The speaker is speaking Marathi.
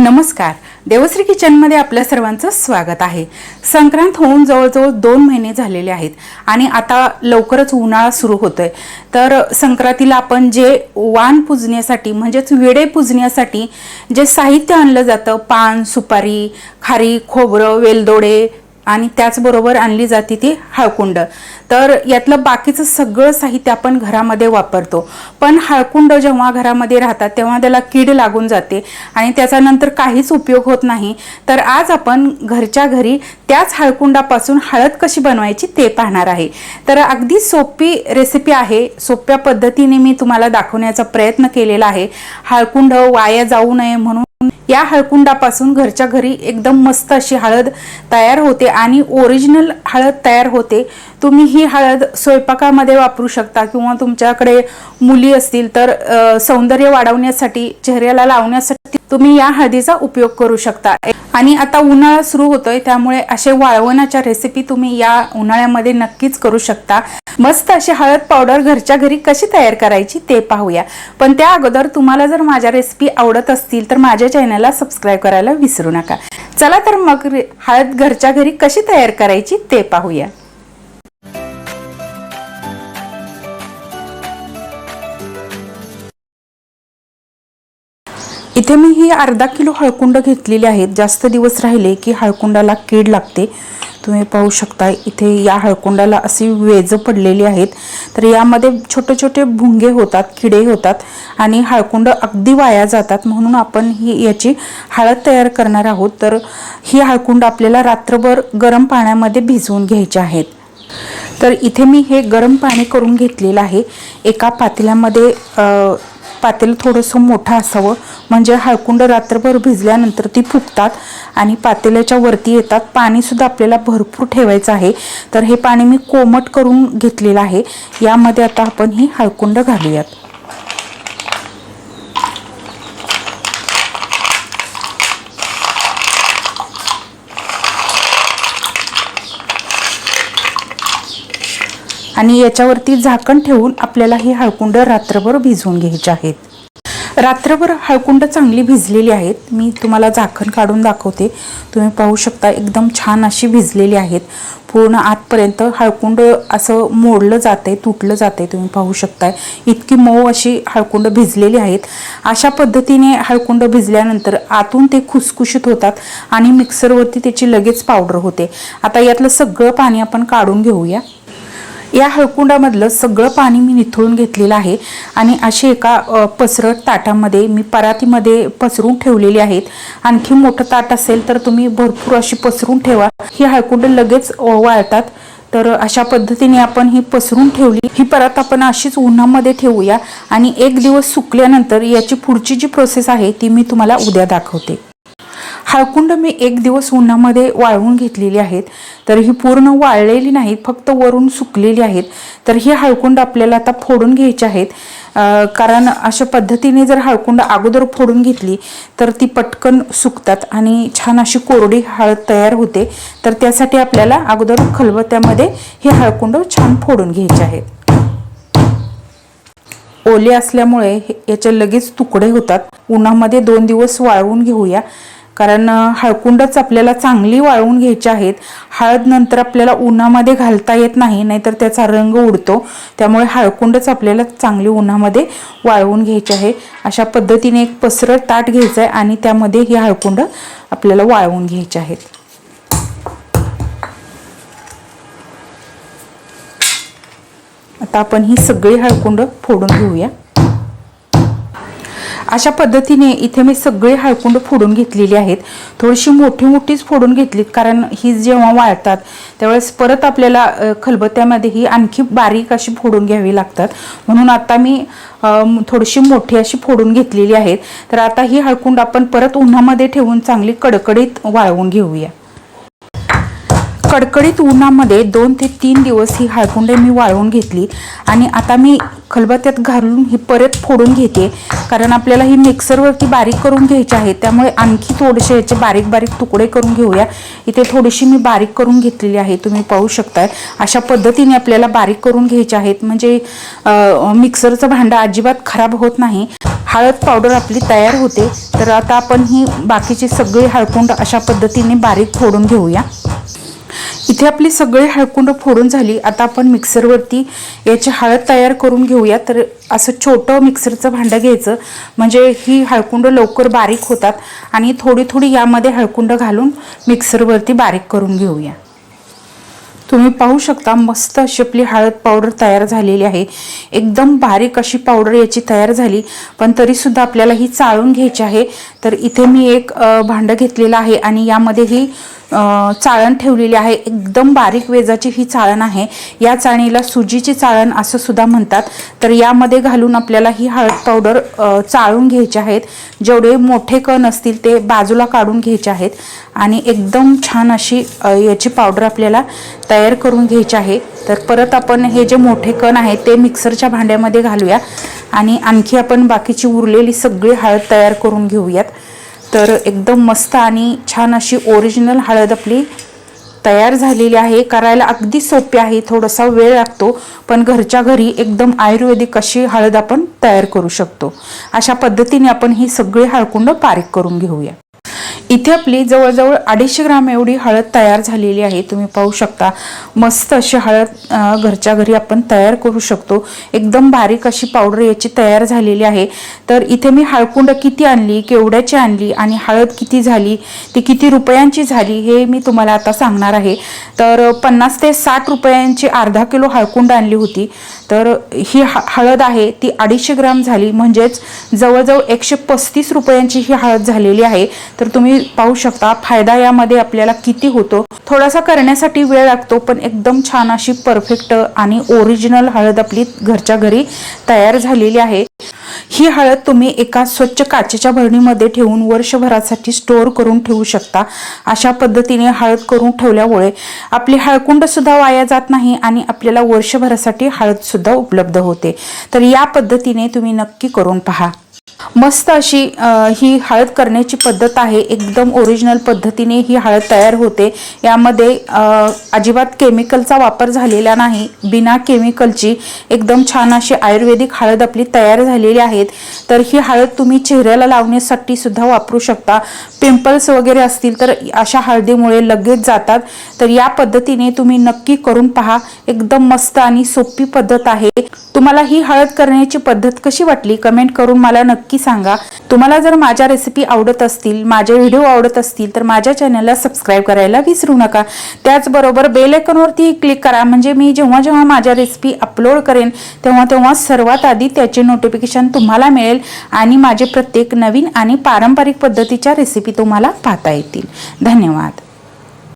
नमस्कार. देवश्री किचनमध्ये आपल्या सर्वांचं स्वागत आहे. संक्रांत होऊन जवळजवळ दोन महिने झालेले आहेत आणि आता लवकरच उन्हाळा सुरू होतोय. तर संक्रांतीला आपण जे वाण पुजण्यासाठी म्हणजेच विडे पुजण्यासाठी जे साहित्य आणलं जातं पान सुपारी खारी खोबरं वेलदोडे आणि त्याचबरोबर आणली जाते ती हळकुंड. तर यातलं बाकीचं सगळं साहित्य आपण घरामध्ये वापरतो. पण हळकुंड जेव्हा घरामध्ये राहतात तेव्हा त्याला कीड लागून जाते आणि त्याचा नंतर काहीच उपयोग होत नाही. तर आज आपण घरच्या घरी त्याच हळकुंडापासून हळद कशी बनवायची ते पाहणार आहे. तर अगदी सोपी रेसिपी आहे. सोप्या पद्धतीने मी तुम्हाला दाखवण्याचा प्रयत्न केलेला आहे. हळकुंड वाया जाऊ नये म्हणून या हळकुंडापासून घरच्या घरी एकदम मस्त अशी हळद तयार होते आणि ओरिजिनल हळद तयार होते. तुम्ही ही हळद स्वयंपाकामध्ये वापरू शकता किंवा तुमच्याकडे मुली असतील तर सौंदर्य वाढवण्यासाठी चेहऱ्याला लावण्यासाठी तुम्ही या हळदीचा उपयोग करू शकता. आणि आता उन्हाळा सुरू होतोय त्यामुळे असे वाळवणाच्या रेसिपी तुम्ही या उन्हाळ्यामध्ये नक्कीच करू शकता. मस्त अशी हळद पावडर घरच्या घरी कशी तयार करायची ते पाहूया. पण त्या अगोदर तुम्हाला जर माझ्या रेसिपी आवडत असतील तर माझ्या चॅनलला सबस्क्राईब करायला विसरू नका. चला तर मग हळद घरच्या घरी कशी तयार करायची ते पाहूया. इथे मी ही अर्धा किलो हळकुंड घेतलेली आहेत जास्त दिवस राहिले की हळकुंडाला कीड लागते. तुम्ही पाहू शकता इथे या हळकुंडाला अशी वेज पडलेली आहेत. तर यामध्ये छोटे छोटे भुंगे होतात किडे होतात आणि हळकुंड अगदी वाया जातात म्हणून आपण ही याची हळद तयार करणार आहोत. तर ही हळकुंड आपल्याला रात्रभर गरम पाण्यामध्ये भिजवून घ्यायची आहेत. तर इथे मी हे गरम पाणी करून घेतलेलं आहे. एका पातेल्यामध्ये पातेलं थोडंसं मोठं असावं. म्हणजे हळकुंड रात्रभर भिजल्यानंतर ती फुगतात आणि पातेल्याच्या वरती येतात. पाणीसुद्धा आपल्याला भरपूर ठेवायचं आहे. तर हे पाणी मी कोमट करून घेतलेलं आहे. यामध्ये आता आपण ही हळकुंड घालूयात. आणि याच्यावरती झाकण ठेवून आपल्याला ही हळकुंड रात्रभर भिजवून घ्यायची आहेत. रात्रभर हळकुंड चांगली भिजलेली आहेत. मी तुम्हाला झाकण काढून दाखवते. तुम्ही पाहू शकता एकदम छान अशी भिजलेली आहेत. पूर्ण आतपर्यंत हळकुंड असं मोडलं जाते तुटलं जाते तुम्ही पाहू शकताय. इतकी मऊ अशी हळकुंड भिजलेली आहेत. अशा पद्धतीने हळकुंड भिजल्यानंतर आतून ते खुसखुशीत होतात आणि मिक्सरवरती त्याची लगेच पावडर होते. आता यातलं सगळं पाणी आपण काढून घेऊया. या हळकुंडामधलं सगळं पाणी मी निथळून घेतलेलं आहे आणि असे एका पसरत पसरट ताटामध्ये मी परातीमध्ये पसरून ठेवलेली आहेत. आणखी मोठं ताट असेल तर तुम्ही भरपूर अशी पसरून ठेवा. ही हळकुंड लगेच वाळतात. तर अशा पद्धतीने आपण ही पसरून ठेवली. ही परत आपण अशीच उन्हामध्ये ठेवूया आणि एक दिवस सुकल्यानंतर याची पुढची जी प्रोसेस आहे ती मी तुम्हाला उद्या दाखवते. हळकुंड मी एक दिवस उन्हामध्ये वाळवून घेतलेली आहेत. तर ही पूर्ण वाळलेली नाहीत फक्त वरून सुकलेली आहेत. तर ही हळकुंड आपल्याला आता फोडून घ्यायची आहेत. कारण अशा पद्धतीने जर हळकुंड अगोदर फोडून घेतली तर ती पटकन सुकतात आणि छान अशी कोरडी हळद तयार होते. तर त्यासाठी आपल्याला अगोदर खलबत्यामध्ये हे हळकुंड छान फोडून घ्यायचे आहेत. ओले असल्यामुळे याचे लगेच तुकडे होतात. उन्हामध्ये दोन दिवस वाळवून घेऊया. कारण हळकुंडच आपल्याला चांगली वाळवून घ्यायची आहेत. हळद नंतर आपल्याला उन्हामध्ये घालता येत नाही नाहीतर त्याचा रंग उडतो. त्यामुळे हळकुंडच आपल्याला चांगली उन्हामध्ये वाळवून घ्यायची आहे. अशा पद्धतीने एक पसरट ताट घ्यायचं आहे आणि त्यामध्ये ही हळकुंड आपल्याला वाळवून घ्यायची आहेत. आता आपण ही सगळी हळकुंड फोडून घेऊया. अशा पद्धतीने इथे मी सगळे हळकुंड फोडून घेतलेली आहेत. थोडीशी मोठी मोठीच फोडून घेतलीत कारण ही जेव्हा वाळतात त्यावेळेस परत आपल्याला खलबत्त्यामध्ये ही आणखी बारीक अशी फोडून घ्यावी लागतात. म्हणून आता मी थोडीशी मोठी अशी फोडून घेतलेली आहेत. तर आता ही हळकुंड आपण परत उन्हामध्ये ठेवून चांगली कडकडीत वाळवून घेऊया. कडकडीत उन्हामध्ये दोन ते तीन दिवस ही हळकुंडे मी वाळवून घेतली आणि आता मी खलबत्त्यात घालून ही परत फोडून घेते. कारण आपल्याला ही मिक्सरवरती बारीक करून घ्यायची आहे त्यामुळे आणखी थोडेसे याचे बारीक बारीक तुकडे करून घेऊया. इथे थोडीशी मी बारीक करून घेतलेली आहे तुम्ही पाहू शकताय. अशा पद्धतीने आपल्याला बारीक करून घ्यायचे आहेत. म्हणजे मिक्सरचं भांडं अजिबात खराब होत नाही. हळद पावडर आपली तयार होते. तर आता आपण ही बाकीची सगळी हळकुंड अशा पद्धतीने बारीक फोडून घेऊया. इथे आपली सगळी हळकुंड फोडून झाली. आता आपण मिक्सरवरती याची हळद तयार करून घेऊया. तर असं छोटं मिक्सरचं भांडं घ्यायचं. म्हणजे ही हळकुंड लवकर बारीक होतात. आणि थोडी थोडी यामध्ये हळकुंड घालून मिक्सरवरती बारीक करून घेऊया. तुम्ही पाहू शकता मस्त अशी आपली हळद पावडर तयार झालेली आहे. एकदम बारीक अशी पावडर याची तयार झाली. पण तरीसुद्धा आपल्याला ही चाळून घ्यायची आहे. तर इथे मी एक भांडं घेतलेलं आहे. आणि यामध्ये ही चाळण ठेवलेली आहे. एकदम बारीक वेजाची ही चाळण आहे. या चाळणीला सुजीची चाळण असं सुद्धा म्हणतात. तर यामध्ये घालून आपल्याला ही हळद पावडर चाळून घ्यायची आहेत. जेवढे मोठे कण असतील ते बाजूला काढून घ्यायचे आहेत. आणि एकदम छान अशी याची पावडर आपल्याला तयार करून घ्यायची आहे. तर परत आपण हे जे मोठे कण आहेत ते मिक्सरच्या भांड्यामध्ये घालूया. आणि आणखी आपण बाकीची उरलेली सगळी हळद तयार करून घेऊयात. तर एकदम मस्त आणि छान अशी ओरिजिनल हळद आपली तयार झालेली आहे. करायला अगदी सोपी आहे. थोडासा वेळ लागतो. पण घरच्या घरी एकदम आयुर्वेदिक अशी हळद आपण तयार करू शकतो. अशा पद्धतीने आपण ही सगळी हळकुंड बारीक करून घेऊया. इथे आपली जवळजवळ अडीचशे ग्राम एवढी हळद तयार झालेली आहे. तुम्ही पाहू शकता. मस्त अशी हळद घरच्या घरी आपण तयार करू शकतो. एकदम बारीक अशी पावडर याची तयार झालेली आहे. तर इथे मी हळकुंड किती आणली केवढ्याची आणली आणि हळद किती झाली ती किती रुपयांची झाली हे मी तुम्हाला आता सांगणार आहे. तर पन्नास ते साठ रुपयांची अर्धा किलो हळकुंड आणली होती. तर ही हळद आहे ती अडीचशे ग्राम झाली. म्हणजेच जवळजवळ एकशे पस्तीस रुपयांची ही हळद झालेली आहे. तर तुम्ही पाहू शकता फायदा यामध्ये आपल्याला किती होतो. थोडासा करण्यासाठी वेळ लागतो पण एकदम छान अशी परफेक्ट आणि ओरिजिनल हळद आपली घरच्या घरी तयार झालेली आहे. ही हळद तुम्ही एका स्वच्छ काचेच्या भरणीमध्ये ठेवून वर्षभरासाठी स्टोअर करून ठेवू शकता. अशा पद्धतीने हळद करून ठेवल्यामुळे आपली हळकुंड सुद्धा वाया जात नाही आणि आपल्याला वर्षभरासाठी हळद सुद्धा उपलब्ध होते. तर या पद्धतीने तुम्ही नक्की करून पहा. मस्त अशी ही हळद करण्याची पद्धत आहे. एकदम ओरिजिनल पद्धतीने ही हळद तयार होते. यामध्ये अजिबात केमिकलचा वापर झालेला नाही. बिना केमिकलची एकदम छान अशी आयुर्वेदिक हळद आपली तयार झालेली आहेत. तर ही हळद तुम्ही चेहऱ्याला लावण्यासाठी सुद्धा वापरू शकता. पिंपल्स वगैरे असतील तर अशा हळदीमुळे लगेच जातात. तर या पद्धतीने तुम्ही नक्की करून पहा. एकदम मस्त आणि सोपी पद्धत आहे. तुम्हाला ही हळद करण्याची पद्धत कशी वाटली? कमेंट करून मला नक्की सांगा. तुम्हाला जर माझ्या रेसिपी आवडत असतील माझे व्हिडिओ आवडत असतील तर माझ्या चॅनलला सबस्क्राईब करायला विसरू नका. त्याचबरोबर बेलेकनवरती क्लिक करा. म्हणजे मी जेव्हा जेव्हा माझ्या रेसिपी अपलोड करेन तेव्हा तेव्हा सर्वात आधी त्याचे नोटिफिकेशन तुम्हाला मिळेल आणि माझे प्रत्येक नवीन आणि पारंपरिक पद्धतीच्या रेसिपी तुम्हाला पाहता येतील. धन्यवाद.